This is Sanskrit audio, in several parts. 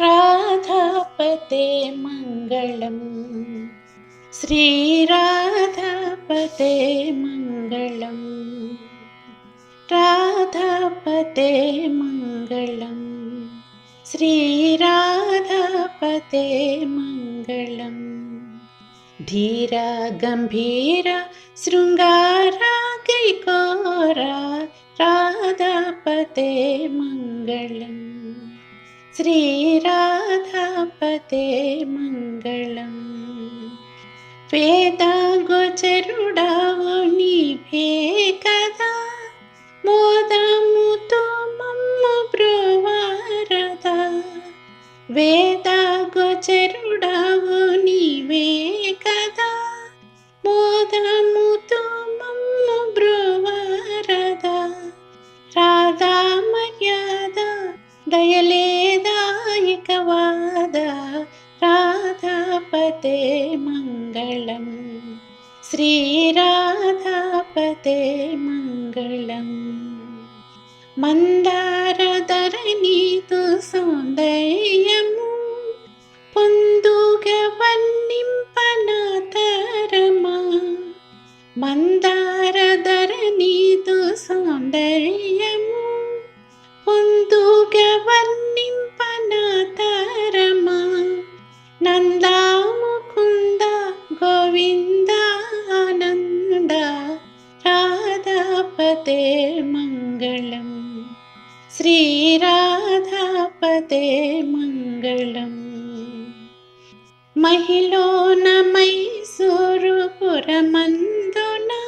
राधापते मङ्गलम्। श्रीराधापते मङ्गलम्। राधापते मङ्गलम्। श्रीराधापते मङ्गलम्। धीरा गम्भीरा शृङ्गारा राधापते मङ्गलम् శ్రీరాధాపదే మంగళం. వేదాగోచరుడావు నీవే కదా. మోదముతో మమ్మ బ్రువారద. వేదాగోచరుడావు నీవే కదా. మోదముతో మమ్మ బ్రువారద. రాధా మర్యాద దయలే రాధాపతే मङ्गलम् श्रीराधापते मङ्गलम् మందారధరణీతు సౌందర్యము పొందుగవన్నింపనాతరమా మందారధరణీతు సౌందర్యము పొందుగవన్నింపనాతరమా నందాముకుంద मङ्गलम्। श्रीराधापते मङ्गलम्। महिलो न मैसूरु पुरमन्धुना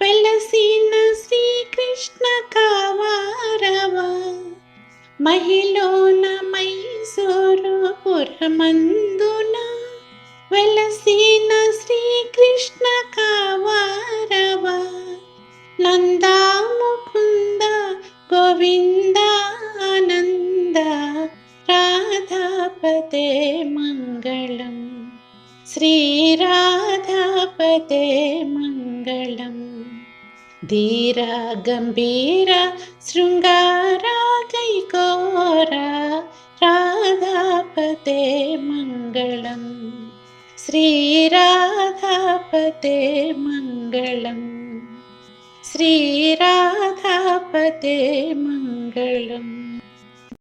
पलसीन श्रीकृष्ण कारव महिलो न मैसूरुपुरमन्दु नन्दा मुकुन्द गोविन्दानन्द राधापते मङ्गलम्। श्रीराधापते मङ्गलम्। धीरा गम्भीरा शृङ्गार राधापते मङ्गलम्। श्रीराधापते मङ्गलम्। श्रीराधापते मङ्गलम्।